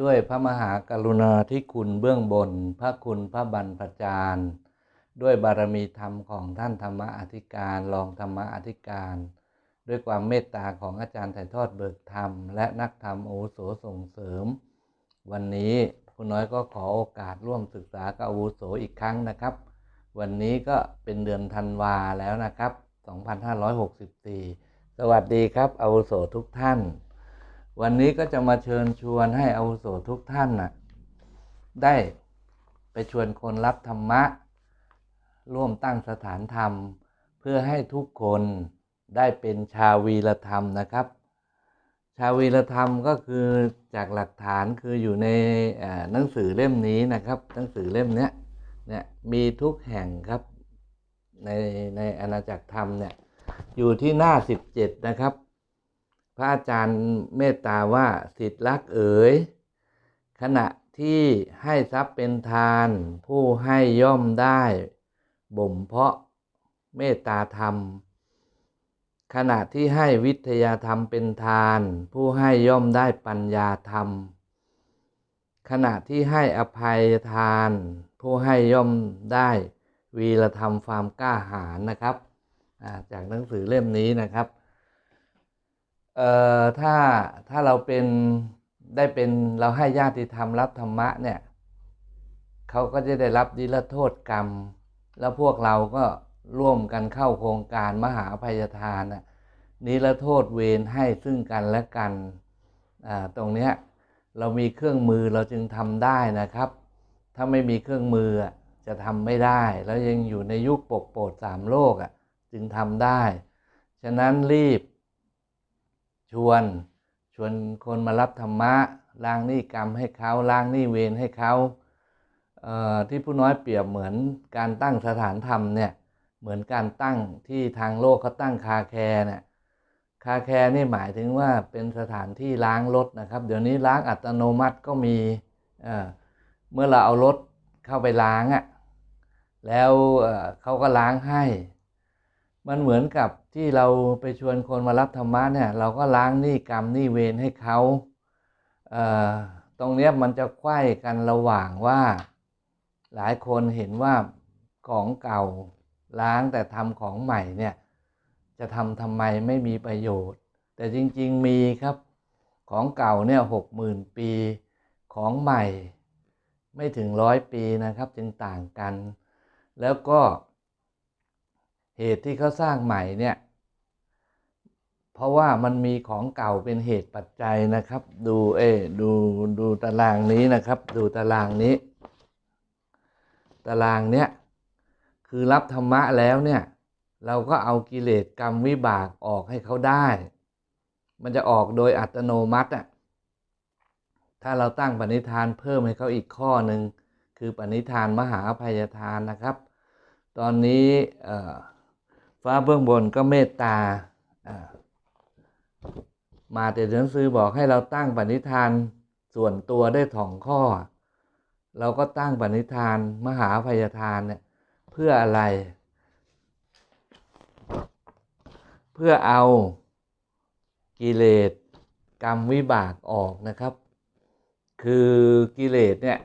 ด้วยพระมหากรุณาธิคุณเบื้องบน พระคุณพระบรรพจารย์ ด้วยบารมีธรรมของท่านธรรมอธิการรองธรรมอธิการ ด้วยความเมตตาของอาจารย์ถ่ายทอดเบิกธรรม และนักธรรมโอาวุโสส่งเสริม วันนี้คุณน้อยก็ขอโอกาสร่วมศึกษากับอาวุโสอีกครั้งนะครับ วันนี้ก็เป็นเดือนธันวาแล้วนะครับ 2564 สวัสดีครับอาวุโสทุกท่าน วันนี้ก็จะมาเชิญชวนให้อาวุโสทุกท่านน่ะได้ไปชวนคนรับธรรมะ ร่วมตั้งสถานธรรม เพื่อให้ทุกคนได้เป็นชาววีรธรรมนะครับ ชาววีรธรรมก็คือจากหลักฐานคืออยู่ในหนังสือเล่มนี้นะครับ หนังสือเล่มเนี้ยเนี่ยมีทุกแห่งครับในในอาณาจักรธรรมเนี่ยอยู่ที่หน้า 17 นะครับ พระอาจารย์เมตตาว่าสิทธิรักเอ๋ยขณะที่ให้ทรัพย์เป็นทาน ผู้ให้ย่อมได้ บ่มเพาะเมตตาธรรม ขณะที่ให้วิทยาธรรมเป็นทาน ผู้ให้ย่อมได้ปัญญาธรรม ขณะที่ให้อภัยทาน ผู้ให้ย่อมได้วีรธรรมความกล้าหาญนะครับ จากหนังสือเล่มนี้นะครับ เอ่อถ้าถ้าเราเป็นได้เป็นเราให้ญาติธรรมรับธรรมะเนี่ยเขาก็จะได้รับนิรโทษกรรม แล้วพวกเราก็ร่วมกันเข้าโครงการมหาอภัยทานน่ะนิรโทษเวรให้ซึ่งกันและกันอ่าตรงเนี้ยเรามีเครื่องมือเราจึงทำได้นะครับ ถ้าไม่มีเครื่องมือจะทำไม่ได้ แล้วยังอยู่ในยุคปกโปรดสามโลกอะจึงทำได้ ฉะนั้นรีบ ชวนชวนคนมารับธรรมะล้างหนี้กรรมให้เขาล้างหนี้เวรให้เขาเที่ผู้น้อยเปรียบเหมือนการตั้งสถานธรรมเนี่ยเหมือนการตั้งที่ทางโลกเขาตั้งคาแคร์เนี่ยคาแคร์นี่หมายถึงว่าเป็นสถานที่ล้างรถนะครับ เดี๋ยวนี้ล้างอัตโนมัติก็มีเเมื่อเราเอารถเข้าไปล้างอะ่ะแล้วเเขาก็ล้างให้ มันเหมือนกับที่เราไปชวนคนมารับธรรมะเนี่ยเราก็ล้างหนี้กรรมหนี้เวรให้เขาเอ่อตรงเนี้ยมันจะไขว้กันระหว่างว่า หลายคนเห็นว่าของเก่าล้างแต่ทำของใหม่เนี่ยจะทำทำไมไม่มีประโยชน์ แต่จริงๆมีครับของเก่าเนี่ยหกหมื่นปีของใหม่ ไม่ถึงร้อยปีนะครับจึงต่างกัน แล้วก็ เหตุที่เขาสร้างใหม่เนี่ยเพราะว่ามันมีของเก่าเป็นเหตุปัจจัยนะครับ ดูเอดูดูตารางนี้นะครับ ดูตารางนี้ ตารางเนี้ยคือรับธรรมะแล้วเนี่ยเราก็เอากิเลสกรรมวิบากออกให้เขาได้ มันจะออกโดยอัตโนมัติอะถ้าเราตั้งปณิธานเพิ่มให้เขาอีกข้อหนึ่งคือปณิธานมหาอภัยทานนะครับ ตอนนี้เอ่อ ฟ้าเบื้องบนก็เมตตา มาแต่หนังสือบอกให้เราตั้งปณิธานส่วนตัวได้สองข้อ เราก็ตั้งปณิธานมหาอภัยทานเนี่ยเพื่ออะไร เพื่อเอากิเลสกรรมวิบากออกนะครับ คือกิเลสเนี่ย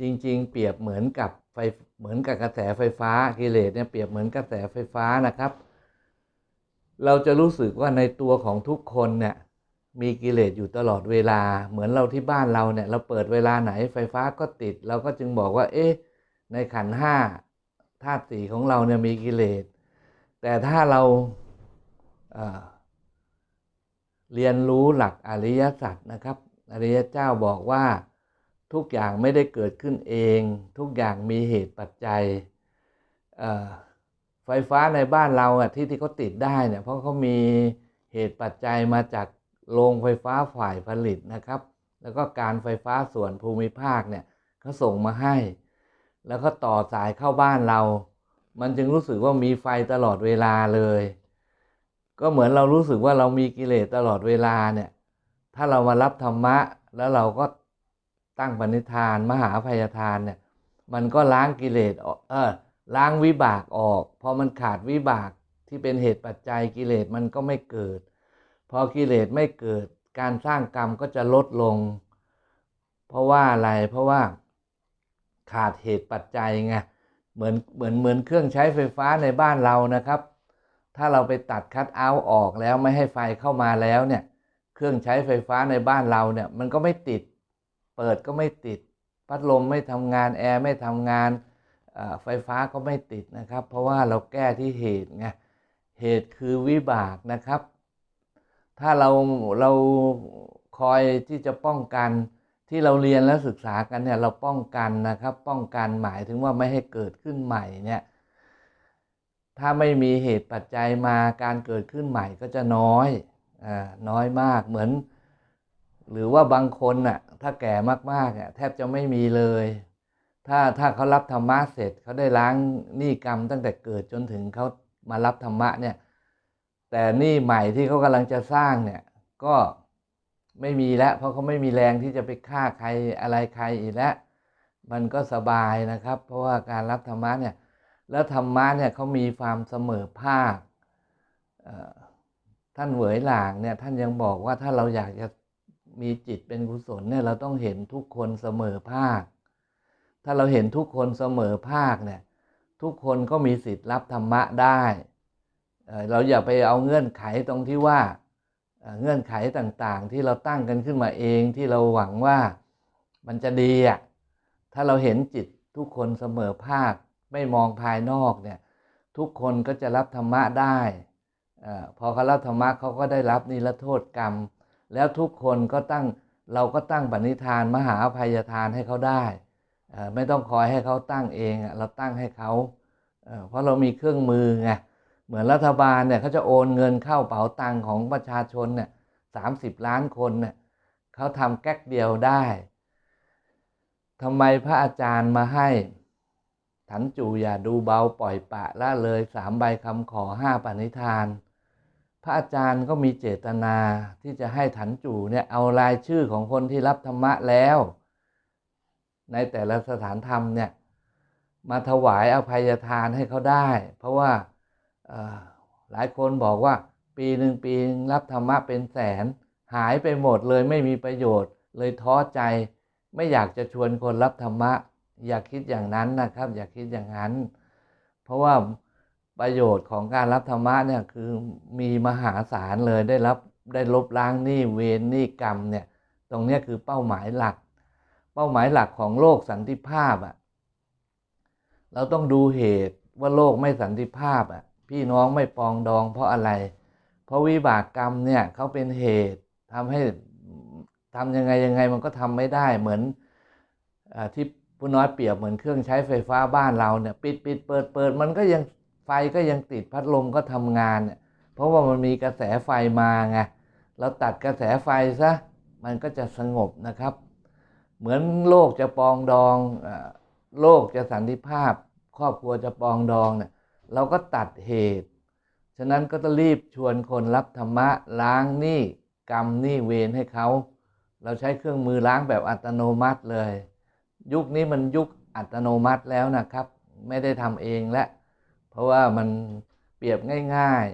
จริง ๆ เปรียบเหมือนกับ ไฟเหมือนกับกระแสไฟฟ้ากิเลสเนี่ยเปรียบเหมือนกระแสไฟฟ้านะครับ เราจะรู้สึกว่าในตัวของทุกคนเนี่ยมีกิเลสอยู่ตลอดเวลา เหมือนเราที่บ้านเราเนี่ยเราเปิดเวลาไหนไฟฟ้าก็ติด เราก็จึงบอกว่า เอ๊ะในขันห้าธาตุสีของเราเนี่ยมีกิเลส แต่ถ้าเราเเรียนรู้หลักอริยสัจนะครับ อริยเจ้าบอกว่า ทุกอย่างไม่ได้เกิดขึ้นเอง ทุกอย่างมีเหตุปัจจัยไฟฟ้าในบ้านเราอะที่ที่เขาติดได้เนี่ยเพราะเขามีเหตุปัจจัยมาจากโรงไฟฟ้าฝ่ายผลิตนะครับ แล้วก็การไฟฟ้าส่วนภูมิภาคเนี่ยเขาส่งมาให้ แล้วก็ต่อสายเข้าบ้านเรา มันจึงรู้สึกว่ามีไฟตลอดเวลาเลย ก็เหมือนเรารู้สึกว่าเรามีกิเลสตลอดเวลาเนี่ยถ้าเรามารับธรรมะแล้วเราก็ ตั้งปณิธาน มหาภัยทานเนี่ยมันก็ล้างกิเลสออกเออล้างวิบากออกพอมันขาดวิบากที่เป็นเหตุปัจจัยกิเลสมันก็ไม่เกิด พอกิเลสไม่เกิด การสร้างกรรมก็จะลดลง เพราะว่าอะไรเพราะว่าขาดเหตุปัจจัยไงเหมือนเหมือนเหมือนเครื่องใช้ไฟฟ้าในบ้านเรานะครับ ถ้าเราไปตัดคัดเอาท์ออกแล้วไม่ให้ไฟเข้ามาแล้วเนี่ย เครื่องใช้ไฟฟ้าในบ้านเราเนี่ยมันก็ไม่ติด เปิดก็ไม่ติด พัดลมไม่ทำงานแอร์ไม่ทำงานไฟฟ้าก็ไม่ติดนะครับ เพราะว่าเราแก้ที่เหตุไงเหตุคือวิบากนะครับ ถ้าเราเราคอยที่จะป้องกันที่เราเรียนและศึกษากันเนี่ยเราป้องกันนะครับ ป้องกันหมายถึงว่าไม่ให้เกิดขึ้นใหม่เนี่ยถ้าไม่มีเหตุปัจจัยมาการเกิดขึ้นใหม่ก็จะน้อยอน้อยมากเหมือน หรือว่าบางคนน่ะถ้าแก่มากๆอะแทบจะไม่มีเลย ถ้าถ้าเขารับธรรมะเสร็จเขาได้ล้างหนี้กรรมตั้งแต่เกิดจนถึงเขามารับธรรมะเนี่ยแต่หนี้ใหม่ที่เขากำลังจะสร้างเนี่ยก็ไม่มีแล้ว เพราะเขาไม่มีแรงที่จะไปฆ่าใครอะไรใครอีกแล้วมันก็สบายนะครับ เพราะว่าการรับธรรมะเนี่ยแล้วธรรมะเนี่ยเขามีความเสมอภาคท่านเหวยหลางเนี่ยท่านยังบอกว่าถ้าเราอยากจะ มีจิตเป็นกุศลเนี่ยเราต้องเห็นทุกคนเสมอภาค ถ้าเราเห็นทุกคนเสมอภาคเนี่ยทุกคนก็มีสิทธิ์รับธรรมะได้ เราอย่าไปเอาเงื่อนไขตรงที่ว่าเงื่อนไขต่างๆ ที่เราตั้งกันขึ้นมาเองที่เราหวังว่ามันจะดีอะถ้าเราเห็นจิตทุกคนเสมอภาคไม่มองภายนอกเนี่ยทุกคนก็จะรับธรรมะได้อพอเขารับธรรมะเขาก็ได้รับนิรโทษกรรม แล้วทุกคนก็ตั้งเราก็ตั้งปณิธานมหาอภัยทานให้เขาได้ ไม่ต้องคอยให้เขาตั้งเองเราตั้งให้เขา เพราะเรามีเครื่องมือไงเหมือนรัฐบาลเนี่ยเขาจะโอนเงินเข้าเป๋าตังค์ของประชาชนเนี่ยสามสิบล้านคนเนี่ยเขาทำแก๊กเดียวได้ทำไมพระอาจารย์มาให้ถันจูอย่าดูเบาปล่อยปะละเลยสามใบคำขอห้าปณิธาน พระอาจารย์ก็มีเจตนาที่จะให้ถันจูเนี่ยเอารายชื่อของคนที่รับธรรมะแล้ว ในแต่ละสถานธรรมเนี่ยมาถวายอภัยทานให้เขาได้ เพราะว่าหลายคนบอกว่าปีหนึ่งปีงรับธรรมะเป็นแสน หายไปหมดเลยไม่มีประโยชน์ เลยท้อใจ ไม่อยากจะชวนคนรับธรรมะ อย่าคิดอย่างนั้นนะครับ อย่าคิดอย่างนั้น เพราะว่า ประโยชน์ของการรับธรรมะเนี่ยคือมีมหาศาลเลยได้รับได้ลบล้างหนี้เวรหนี้กรรมเนี่ยตรงนี้คือเป้าหมายหลัก เป้าหมายหลักของโลกสันติภาพอะ่ะเราต้องดูเหตุว่าโลกไม่สันติภาพอะ่ะพี่น้องไม่ปองดองเพราะอะไร เพราะวิบากกรรมเนี่ยเขาเป็นเหตุทำให้ทำยังไงยังไงมันก็ทำไม่ได้เหมือนอที่ผู้น้อยเปรียบเหมือนเครื่องใช้ไฟฟ้าบ้านเราเนี่ยปิดปิดเปิดเปิดมันก็ยัง ไฟก็ยังติดพัดลมก็ทำงานเนี่ยเพราะว่ามันมีกระแสไฟมาไงเราตัดกระแสไฟซะมันก็จะสงบนะครับ เหมือนโลกจะปองดองโลกจะสันติภาพ ครอบครัวจะปองดองเนี่ยเราก็ตัดเหตุ ฉะนั้นก็ต้องรีบชวนคนรับธรรมะล้างหนี้กรรมหนี้เวรให้เขา เราใช้เครื่องมือล้างแบบอัตโนมัติเลย ยุคนี้มันยุคอัตโนมัติแล้วนะครับ ไม่ได้ทำเองและ เพราะว่ามันเปรียบง่าย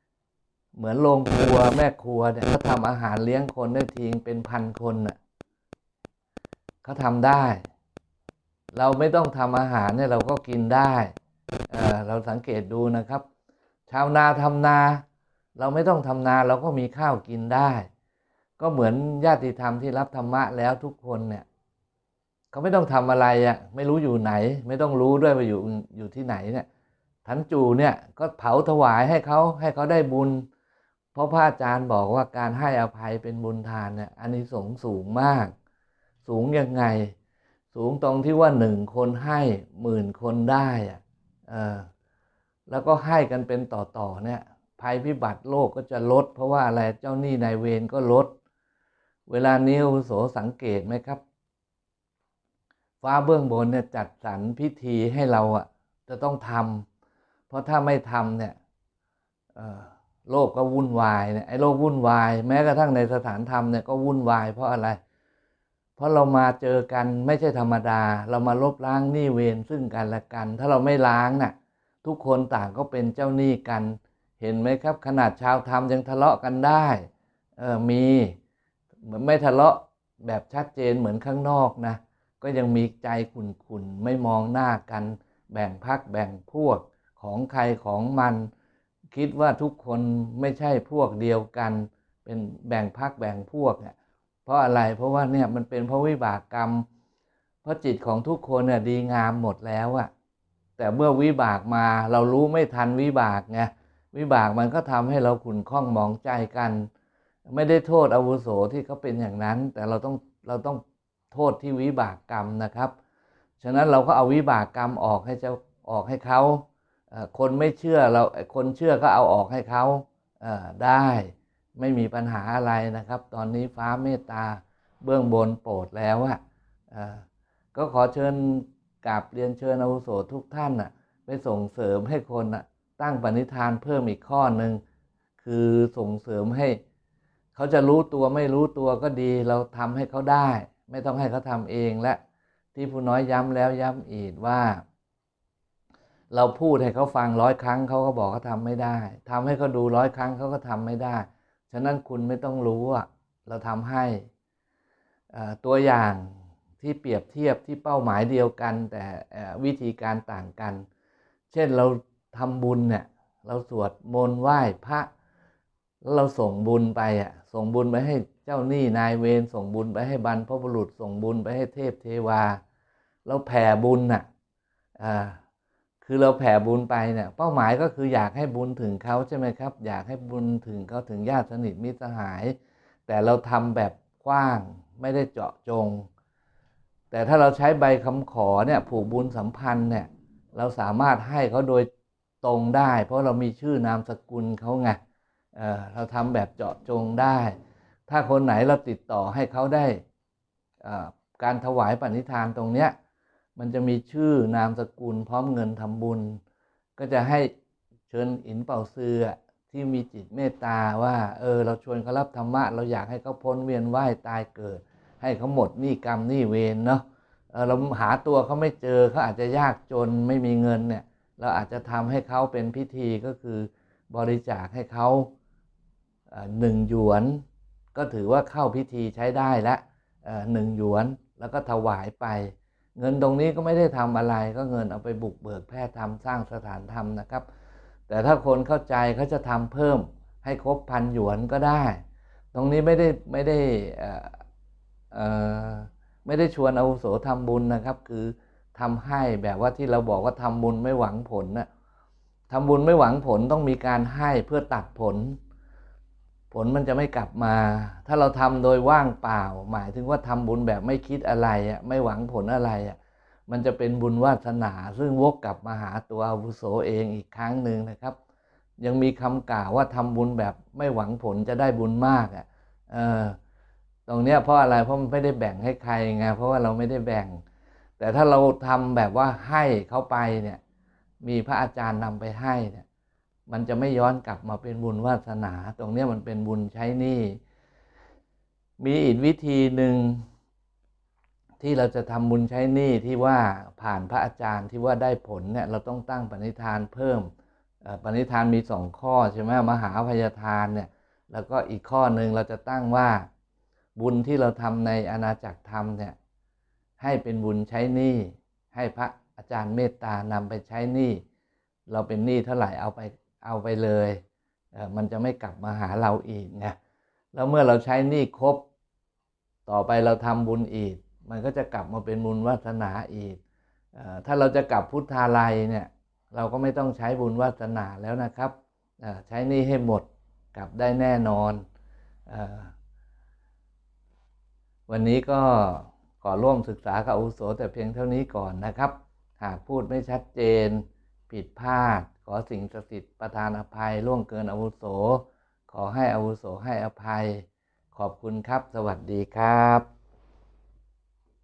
ๆ เหมือนโรงครัวแม่ครัวเนี่ยเขาทำอาหารเลี้ยงคนได้ทิ้งเป็นพันคนน่ะเขาทำได้ เราไม่ต้องทำอาหารเนี่ยเราก็กินได้เเราสังเกตดูนะครับ ชาวนาทำนา เราไม่ต้องทำนาเราก็มีข้าวกินได้ ก็เหมือนญาติธรรมที่รับธรรมะแล้วทุกคนเนี่ยเขาไม่ต้องทำอะไรอะ่ะไม่รู้อยู่ไหน ไม่ต้องรู้ด้วยว่าอยู่อยู่ที่ไหนเนี่ย ทันจูเนี่ยก็เผาถวายให้เขาให้เขาได้บุญ เพราะพระอาจารย์บอกว่าการให้อภัยเป็นบุญทานเนี่ยอันนี้สงส์สูงมาก สูงยังไง สูงตรงที่ว่าหนึ่งคนให้หมื่นคนได้อะเออแล้วก็ให้กันเป็นต่อๆเนี่ยภัยพิบัติโลกก็จะลด เพราะว่าอะไรเจ้าหนี้นายเวรก็ลด เวลานี้อาวุโสสังเกตไหมครับ ฟ้าเบื้องบนเนี่ยจัดสรรพิธีให้เราอะจะต้องทำ ราะถ้าไม่ทำเนี่ยโลกก็วุ่นวายเนี่ยไอ้โลกวุ่นวาย แม้กระทั่งในสถานธรรมเนี่ยก็วุ่นวายเพราะอะไร เพราะเรามาเจอกันไม่ใช่ธรรมดา เรามาลบล้างหนี้เวรซึ่งกันและกัน ถ้าเราไม่ล้างน่ะทุกคนต่างก็เป็นเจ้าหนี้กัน เห็นไหมครับ ขนาดชาวธรรมยังทะเลาะกันได้เออมีเหมือนไม่ทะเลาะแบบชัดเจนเหมือนข้างนอกนะก็ยังมีใจขุ่นๆไม่มองหน้ากัน แบ่งพักแบ่งพวก ของใครของมัน คิดว่าทุกคนไม่ใช่พวกเดียวกัน เป็นแบ่งพักแบ่งพวกเนี่ยเพราะอะไรเพราะว่าเนี่ยมันเป็นเพราะวิบากกรรม เพราะจิตของทุกคนเนี่ยดีงามหมดแล้วอะแต่เมื่อวิบากมาเรารู้ไม่ทันวิบากไงวิบากมันก็ทำให้เราขุ่นข้องมองใจกัน ไม่ได้โทษอาวุโสที่เขาเป็นอย่างนั้น แต่เราต้องเราต้องโทษที่วิบากกรรมนะครับ ฉะนั้นเราก็เอาวิบากกรรมออกให้เจ้าออกให้เขา คนไม่เชื่อเราคนเชื่อก็เอาออกให้เขาได้ไม่มีปัญหาอะไรนะครับ ตอนนี้ฟ้าเมตตาเบื้องบนโปรดแล้วอะก็ขอเชิญกราบเรียนเชิญอาวุโสทุกท่านน่ะไปส่งเสริมให้คนน่ะตั้งปณิธานเพิ่มอีกข้อหนึ่งคือส่งเสริมให้ เขาจะรู้ตัวไม่รู้ตัวก็ดี เราทำให้เขาได้ ไม่ต้องให้เขาทำเองและที่ผู้น้อยย้ำแล้วย้ำอีกว่า เราพูดให้เขาฟังร้อยครั้งเขาก็บอกเขาทำไม่ได้ทำให้เขาดูร้อยครั้งเขาก็ทำไม่ได้ ฉะนั้นคุณไม่ต้องรู้อะเราทำให้ตัวอย่างที่เปรียบเทียบที่เป้าหมายเดียวกัน แต่วิธีการต่างกัน เช่นเราทำบุญเนี่ยเราสวดมนต์ไหว้พระแล้วเราส่งบุญไปอะส่งบุญไปให้เจ้าหนี้นายเวรส่งบุญไปให้บรรพบุรุษส่งบุญไปให้เทพเทวา เราแผ่บุญน่ะอ่า คือเราแผ่บุญไปเนี่ยเป้าหมายก็คืออยากให้บุญถึงเขาใช่ไหมครับ อยากให้บุญถึงเขาถึงญาติสนิทมิตรสหาย แต่เราทำแบบกว้างไม่ได้เจาะจง แต่ถ้าเราใช้ใบคำขอเนี่ยผูกบุญสัมพันธ์เนี่ยเราสามารถให้เขาโดยตรงได้ เพราะเรามีชื่อนามสกุลเขาไงเเราทำแบบเจาะจงได้ ถ้าคนไหนเราติดต่อให้เขาได้การถวายปณิธานตรงเนี้ย มันจะมีชื่อนามสกุลพร้อมเงินทำบุญ ก็จะให้เชิญอินเป่าซืออที่มีจิตเมตตาว่าเออเราชวนเขารับธรรมะ เราอยากให้เขาพ้นเวียนว่ายตายเกิด ให้เขาหมดหนี้กรรมหนี้เวรเนาะเออเราหาตัวเขาไม่เจอเขาอาจจะยากจนไม่มีเงินเนี่ยเราอาจจะทำให้เขาเป็นพิธีก็คือบริจาคให้เขาเออหนึ่งหยวน ก็ถือว่าเข้าพิธีใช้ได้ละออหนึ่งหยวนแล้วก็ถวายไป เงินตรงนี้ก็ไม่ได้ทำอะไร ก็เงินเอาไปบุกเบิกแพทย์ทำสร้างสถานธรรมนะครับ แต่ถ้าคนเข้าใจเขาจะทำเพิ่มให้ครบพันหยวนก็ได้ ตรงนี้ไม่ได้ไม่ได้ไม่ได้ชวนอาวุโสทำบุญนะครับ คือทำให้แบบว่าที่เราบอกว่าทำบุญไม่หวังผลนะทำบุญไม่หวังผลต้องมีการให้เพื่อตัดผล ผลมันจะไม่กลับมา ถ้าเราทำโดยว่างเปล่า หมายถึงว่าทำบุญแบบไม่คิดอะไรอะไม่หวังผลอะไรอะมันจะเป็นบุญวาสนา ซึ่งวกกลับมาหาตัวอาวุโสเองอีกครั้งหนึ่งนะครับ ยังมีคำกล่าวว่าทำบุญแบบไม่หวังผลจะได้บุญมากอะเออตรงเนี้ยเพราะอะไรเพราะมันไม่ได้แบ่งให้ใครไงเพราะว่าเราไม่ได้แบ่ง แต่ถ้าเราทำแบบว่าให้เขาไปเนี่ยมีพระอาจารย์นำไปให้เนี่ย มันจะไม่ย้อนกลับมาเป็นบุญวาสนา ตรงนี้มันเป็นบุญใช้หนี้มีอีกวิธีหนึ่งที่เราจะทำบุญใช้หนี้ที่ว่าผ่านพระอาจารย์ที่ว่าได้ผลเนี่ยเราต้องตั้งปณิธานเพิ่มปณิธานมีสองข้อใช่ไหมมหาพยาทานเนี่ยแล้วก็อีกข้อหนึ่งเราจะตั้งว่าบุญที่เราทำในอาณาจักรธรรมเนี่ยให้เป็นบุญใช้หนี้ให้พระอาจารย์เมตตานำไปใช้หนี้เราเป็นหนี้เท่าไหร่เอาไป เอาไปเลย มันจะไม่กลับมาหาเราอีกไงแล้วเมื่อเราใช้หนี้ครบ ต่อไปเราทำบุญอีก มันก็จะกลับมาเป็นบุญวาสนาอีก ถ้าเราจะกลับพุทธาลัยเนี่ยเราก็ไม่ต้องใช้บุญวาสนาแล้วนะครับ ใช้หนี้ให้หมดกลับได้แน่นอนอวันนี้ก็ขอร่วมศึกษากับอุโสแต่เพียงเท่านี้ก่อนนะครับ หากพูดไม่ชัดเจนผิดพลาด ขอสิ่งศักดิ์สิทธิ์ประทานอภัยล่วงเกินอาวุโส ขอให้อาวุโสให้อภัย ขอบคุณครับ สวัสดีครับ